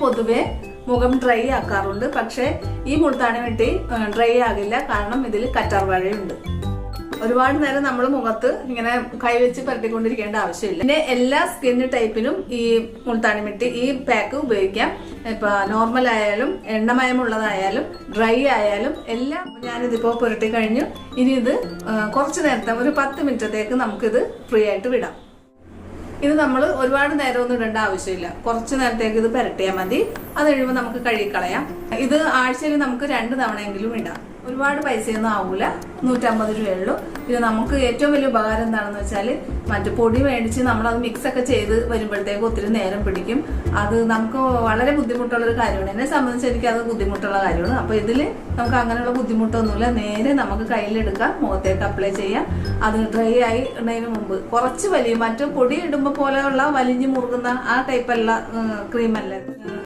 പൊതുവെ മുഖം ഡ്രൈ ആക്കാറുണ്ട്. പക്ഷേ ഈ മുൾത്താണി വെട്ടി ഡ്രൈ ആകില്ല. കാരണം ഇതിൽ കറ്റാർവാഴയുണ്ട് ഒരുപാട് നേരം നമ്മൾ മുഖത്ത് ഇങ്ങനെ കൈവച്ച് പരട്ടിക്കൊണ്ടിരിക്കേണ്ട ആവശ്യമില്ല. പിന്നെ എല്ലാ സ്കിൻ ടൈപ്പിനും ഈ മുൾത്താണി മിട്ടി ഈ പാക്ക് ഉപയോഗിക്കാം. ഇപ്പൊ നോർമൽ ആയാലും എണ്ണമയമുള്ളതായാലും ഡ്രൈ ആയാലും എല്ലാം ഞാനിതിപ്പോ പുരട്ടി കഴിഞ്ഞു. ഇനി ഇത് കുറച്ച് നേരത്തെ ഒരു പത്ത് മിനിറ്റത്തേക്ക് നമുക്കിത് ഫ്രീ ആയിട്ട് വിടാം. ഇത് നമ്മൾ ഒരുപാട് നേരം ഒന്നും ഇടേണ്ട ആവശ്യമില്ല. കുറച്ച് നേരത്തേക്ക് ഇത് പുരട്ടിയാൽ മതി. അത് കഴിയുമ്പോൾ നമുക്ക് കഴുകിക്കളയാം. ഇത് ആഴ്ചയിൽ നമുക്ക് രണ്ട് തവണയെങ്കിലും ഇടാം. ഒരുപാട് പൈസയൊന്നും ആവൂല. നൂറ്റമ്പത് രൂപയുള്ളൂ പിന്നെ നമുക്ക് ഏറ്റവും വലിയ ഉപകാരം എന്താണെന്ന് വെച്ചാൽ മറ്റു പൊടി മേടിച്ച് നമ്മളത് മിക്സ് ഒക്കെ ചെയ്ത് വരുമ്പോഴത്തേക്ക് ഒത്തിരി നേരം പിടിക്കും. അത് നമുക്ക് വളരെ ബുദ്ധിമുട്ടുള്ള ഒരു കാര്യമാണ്. എന്നെ സംബന്ധിച്ച് എനിക്ക് അത് ബുദ്ധിമുട്ടുള്ള കാര്യമാണ്. അപ്പൊ ഇതിൽ നമുക്ക് അങ്ങനെയുള്ള ബുദ്ധിമുട്ടൊന്നുമില്ല. നേരെ നമുക്ക് കയ്യിലെടുക്കാം. മുഖത്തേക്ക് അപ്ലൈ ചെയ്യാം. അത് ഡ്രൈ ആയി ഇടുന്നതിന് മുമ്പ് കുറച്ച് വലിയ മറ്റു പൊടി ഇടുമ്പോൾ പോലെയുള്ള വലിഞ്ഞു മുറുകുന്ന ആ ടൈപ്പല്ല ക്രീമല്ല